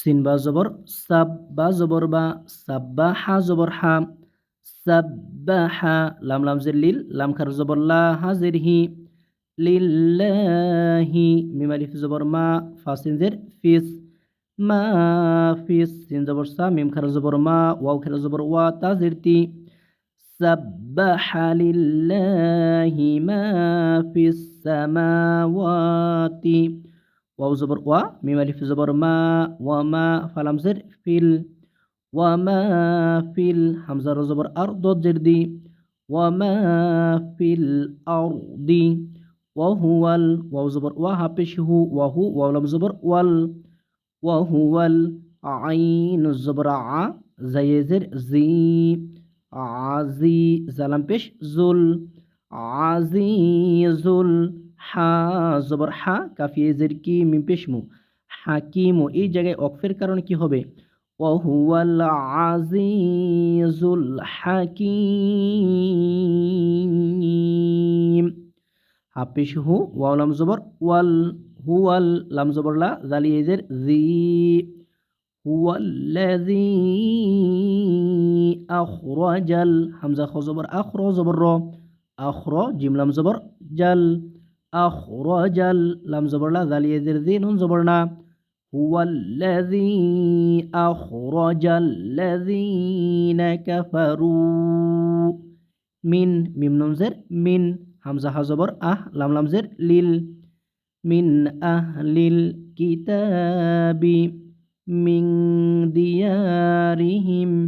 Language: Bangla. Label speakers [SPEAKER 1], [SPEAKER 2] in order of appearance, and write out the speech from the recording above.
[SPEAKER 1] সিন বা জবর সাব বা জবর বা সাব্বা হা জবর হা সাব্বাহা লাম লাম জের লিল, লাম খার জবর লা হা জের হি লিল্লাহি মিম আলিফ জবর মা ফাসিন জের ফিস মা ফিস সিন জবর সা মিম খার জবর মা, ওয়াও খার জবর ওয়া, তা জের তি সাব্বাহা লিল্লাহি মা ফিস সামাওয়াতি ওয়াও জবর ওয়া মিম আলিফ জবর মা ওয়া মা ফালাম জের ফিল ওয়া মা ফিল হামজা জবর আর দদ জের দি ওয়া মা ফিল আরদি ওয়াহুয়াল ওয়াও জবর ওয়া হাফেশ হু ওয়াহু ওয়ালাম জবর ওয়াল ওয়াহুয়াল আইন জবর আ জায়েজের জি আজি জালাম পেশ জুল আজিজুল হা, জবর হা কাফিয়েজের কি, মিম পেশ হাকিমু, এই জায়গায় অকফের কারণে কি হবে? ওয়াহুয়াল আজিজুল হাকিম। হাফিস হু ওয়ালাম জবর, ওয়াল, হুয়াল, লাম, জবর, লা জালিয়েজের জি। হুয়াল্লাযী আখরাজাল, হামজা, খ, জবর, আখর, জবর, র। আখর, জিম, লাম, জবর, জাল। আখরাজাল লাম জবর লা জালিয়েজের জি নুন জবর না হুয়াল্লাযী আখরাজাল্লাযীনা কাফারু মিন মিম নুন জের মিন হামজা হা জবর আহ লাম লাম জের লিল মিন আহলিল কিতাবি মিং দিয়ারিহিম